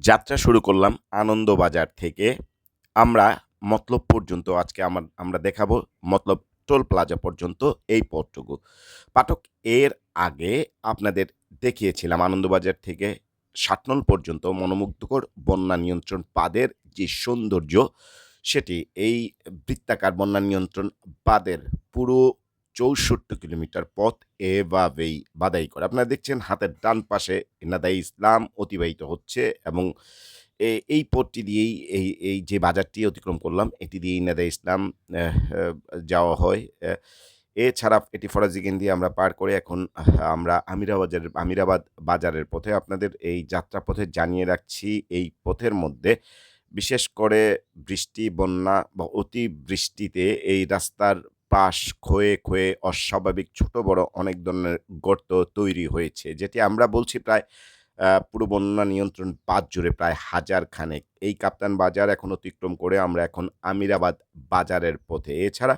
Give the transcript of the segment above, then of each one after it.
যাত্রা শুরু করলাম আনন্দবাজার থেকে। আমরা মতলব পর্যন্ত আজকে আমার, আমরা দেখাবো মতলব টোল প্লাজা পর্যন্ত এই পথটুকু। পাঠক, এর আগে আপনাদের দেখিয়েছিলাম আনন্দবাজার থেকে সাতনল পর্যন্ত মনোমুগ্ধকর বন্যা নিয়ন্ত্রণ পাদের যে সৌন্দর্য, সেটি এই বৃত্তাকার বন্যা নিয়ন্ত্রণ বাদের পুরো চৌষট্টি কিলোমিটার পথ এভাবেই বাদাই করে। আপনারা দেখছেন হাতের ডান পাশে ইনাদাই ইসলাম অতিবাহিত হচ্ছে এবং এই পথটি দিয়েই এই এই যে বাজারটি অতিক্রম করলাম, এটি দিয়ে ইনাদা ইসলাম যাওয়া হয়। এছাড়া এটি ফরাজিগেন দিয়ে আমরা পার করে এখন আমরা আমিরাবাজারের আমিরাবাদ বাজারের পথে আপনাদের এই যাত্রা পথে জানিয়ে রাখছি, এই পথের মধ্যে বিশেষ করে বৃষ্টি, বন্যা বা অতি বৃষ্টিতে এই রাস্তার পাশ ক্ষয়ে ক্ষয়ে অস্বাভাবিক ছোট বড় অনেক ধরনের গর্ত তৈরি হয়েছে, যেটি আমরা বলছি প্রায় পুরো বন্যা নিয়ন্ত্রণ বাদ জুড়ে প্রায় হাজার খানেক। এই কাপ্তান বাজার এখন অতিক্রম করে আমরা এখন আমিরাবাদ বাজারের পথে। এছাড়া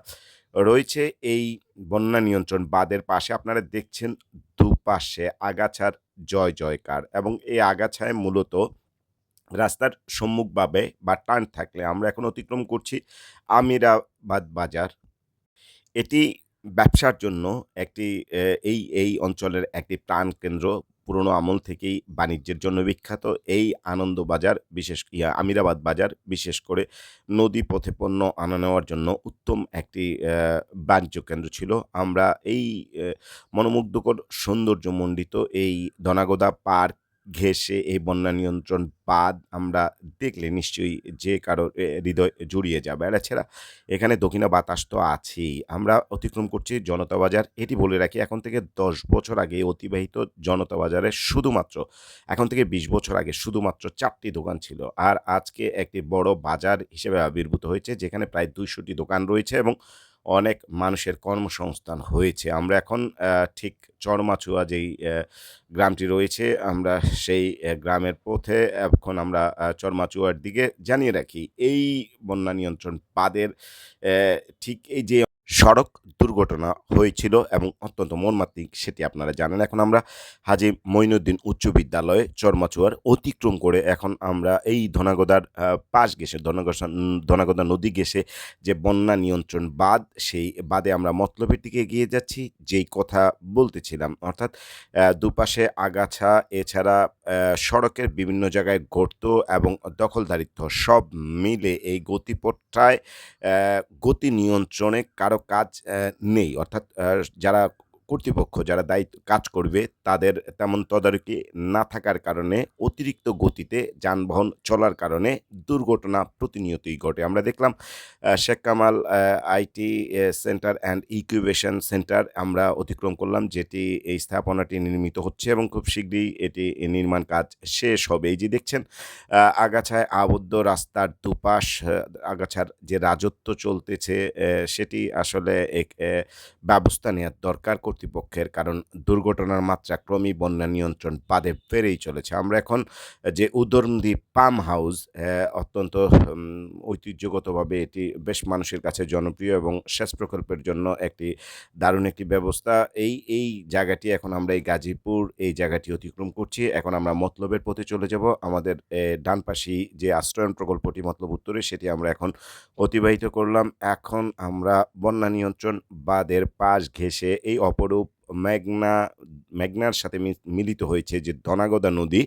রয়েছে এই বন্যা নিয়ন্ত্রণ বাদের পাশে, আপনারা দেখছেন দুপাশে আগাছার জয় জয়কার এবং এই আগাছায় মূলত রাস্তার সম্মুখভাবে বা টার্ন থাকলে আমরা এখন অতিক্রম করছি আমিরাবাদ বাজার। এটি ব্যবসার জন্য একটি এই এই অঞ্চলের একটি প্রাণকেন্দ্র পুরনো আমল থেকেই বাণিজ্যের জন্য বিখ্যাত। এই আনন্দ বাজার বিশেষ, ইয়া, আমিরাবাদ বাজার বিশেষ করে নদী পথে পণ্য আনা নেওয়ার জন্য উত্তম একটি বাণিজ্য কেন্দ্র ছিল। আমরা এই মনোমুগ্ধকর সৌন্দর্যমণ্ডিত এই ধনাগোদা পার্ক ঘেঁষে এই বন্যা নিয়ন্ত্রণ বাদ আমরা দেখলে নিশ্চয়ই যে কারও হৃদয় জুড়িয়ে যাবে। আর এছাড়া এখানে দক্ষিণা বাতাস তো আছেই। আমরা অতিক্রম করছি জনতা বাজার। এটি বলে রাখি, এখন থেকে দশ বছর আগে অতিবাহিত জনতা বাজারে শুধুমাত্র, এখন থেকে বিশ বছর আগে শুধুমাত্র চারটি দোকান ছিল। আর আজকে একটি বড় বাজার হিসেবে আবির্ভূত হয়েছে, যেখানে প্রায় দুইশোটি দোকান রয়েছে এবং অনেক মানুষের কর্মসংস্থান হয়েছে। আমরা এখন ঠিক চরমাচুয়া যেই গ্রামটি রয়েছে, আমরা সেই গ্রামের পথে এখন আমরা চরমাচুয়ার দিকে জানিয়ে রাখি। এই বন্যা নিয়ন্ত্রণ পাদের ঠিক এই যে সড়ক দুর্ঘটনা হয়েছিল এবং অত্যন্ত মর্মান্তিক, সেটি আপনারা জানেন। এখন আমরা হাজি মঈনুদ্দিন উচ্চ বিদ্যালয়ে চরমাচুয়ার অতিক্রম করে এখন আমরা এই ধনাগদার পাশ গেছে ধনাগদা ধনাগদা নদী গেছে যে বন্যা নিয়ন্ত্রণ বাদ সেই বাদে আমরা মতলবের দিকে এগিয়ে যাচ্ছি। যেই কথা বলতেছিলাম, অর্থাৎ দুপাশে আগাছা, এছাড়া সড়কের বিভিন্ন জায়গায় গর্ত এবং দখলদারিত্ব সব মিলে এই গতিপথটায় গতি নিয়ন্ত্রণে কারও কাজ আহ, নেই। অর্থাৎ আহ, যারা কর্তৃপক্ষ যারা দায়িত্ব, কাজ করবে তাদের তেমন তদারকি না থাকার কারণে, অতিরিক্ত গতিতে যানবাহন চলার কারণে দুর্ঘটনা প্রতিনিয়তই ঘটে। আমরা দেখলাম Sheikh Kamal IT Centre and Incubation Centre আমরা অতিক্রম করলাম, যেটি এই স্থাপনাটি নির্মিত হচ্ছে এবং খুব শীঘ্রই এটি নির্মাণ কাজ শেষ হবে। এই যে দেখছেন আগাছায় আবদ্ধ রাস্তার দুপাশ আগাছার যে রাজত্ব চলতেছে সেটি আসলে এক ব্যবস্থা নেওয়ার দরকার কর্তৃপক্ষের কারণ দুর্ঘটনার মাত্রা ক্রমেই বন্যা নিয়ন্ত্রণ বাদে বেড়েই চলেছে। আমরা এখন যে উদরন্দি পাম হাউস অত্যন্ত ঐতিহ্যগতভাবে এটি বেশ মানুষের কাছে জনপ্রিয় এবং সেচ প্রকল্পের জন্য একটি দারুণ একটি ব্যবস্থা। এই এই জায়গাটি এখন আমরা এই গাজীপুর এই জায়গাটি অতিক্রম করছি। এখন আমরা মতলবের পথে চলে যাব। আমাদের আহ, ডানপাশি যে আশ্রয়ন প্রকল্পটি মতলব উত্তরে সেটি আমরা এখন অতিবাহিত করলাম। এখন আমরা বন্যা নিয়ন্ত্রণ বাদের পাশ ঘেঁষে এই অপরূপ মেঘনা, মেঘনার সাথে মিলিত হয়েছে যে ধনাগদা নদী।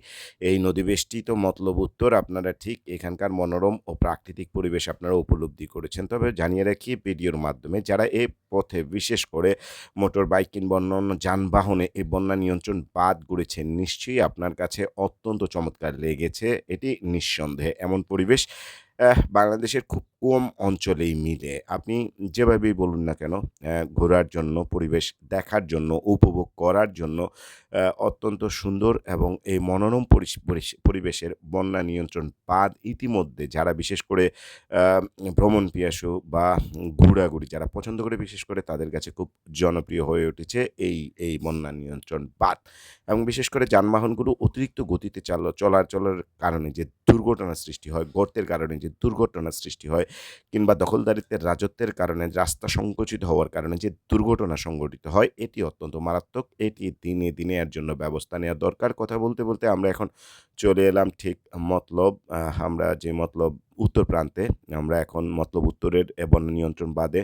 এই নদী বেষ্টিত মতলব উত্তর আপনারা ঠিক এখানকার মনোরম ও প্রাকৃতিক পরিবেশ আপনারা উপলব্ধি করেছেন। তবে জানিয়ে রাখি ভিডিওর মাধ্যমে, যারা এই পথে বিশেষ করে মোটর, বাইক কিংবা অন্যান্য যানবাহনে এই বন্যা নিয়ন্ত্রণ বাদ গড়েছেন নিশ্চয়ই আপনার কাছে অত্যন্ত চমৎকার লেগেছে। এটি নিঃসন্দেহে এমন পরিবেশ বাংলাদেশের খুব কম অঞ্চলেই মিলে। আপনি যেভাবেই বলুন না কেন ঘোরার জন্য, পরিবেশ দেখার জন্য, উপভোগ করার জন্য অত্যন্ত সুন্দর এবং এই মনোরম পরিবেশের বন্যা নিয়ন্ত্রণ বাদ ইতিমধ্যে যারা বিশেষ করে ভ্রমণ পিয়াসু বা ঘোরাঘুরি যারা পছন্দ করে বিশেষ করে তাদের কাছে খুব জনপ্রিয় হয়ে উঠেছে এই এই বন্যা নিয়ন্ত্রণ বাদ এবং বিশেষ করে যানবাহনগুলো অতিরিক্ত গতিতে চাল, চলাচলের কারণে যে দুর্ঘটনার সৃষ্টি হয়, গর্তের কারণে যে দুর্ঘটনার সৃষ্টি হয় কিংবা দখলদারিত্বের রাজত্বের কারণে রাস্তা সংকুচিত হওয়ার কারণে যে দুর্ঘটনা সংঘটিত হয়, এটি অত্যন্ত মারাত্মক। এটি দিনে দিনে এর জন্য ব্যবস্থা নেওয়া দরকার। কথা বলতে বলতে আমরা এখন চলে এলাম ঠিক মতলব আমরা যে মতলব উত্তর প্রান্তে, আমরা এখন মতলব উত্তরের এবং নিয়ন্ত্রণ বাদে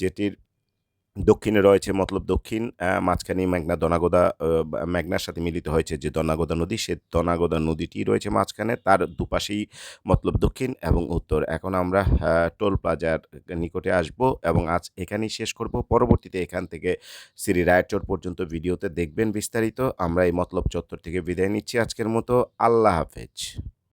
যেটির দক্ষিণে রয়েছে মতলব দক্ষিণ মাঝখানে মেঘনা দনাগোদা মেঘনার সাথে মিলিত হয়েছে যে দনাগোদা নদী, সে দনাগোদা নদীটি রয়েছে মাঝখানে, তার দুপাশেই মতলব দক্ষিণ এবং উত্তর। এখন আমরা টোল প্লাজার নিকটে আসব এবং আজ এখানেই শেষ করব। পরবর্তীতে এখান থেকে শ্রী রায়চর পর্যন্ত ভিডিওতে দেখবেন বিস্তারিত। আমরা এই মতলব চত্বর থেকে বিদায় নিচ্ছি আজকের মতো। আল্লাহ হাফেজ।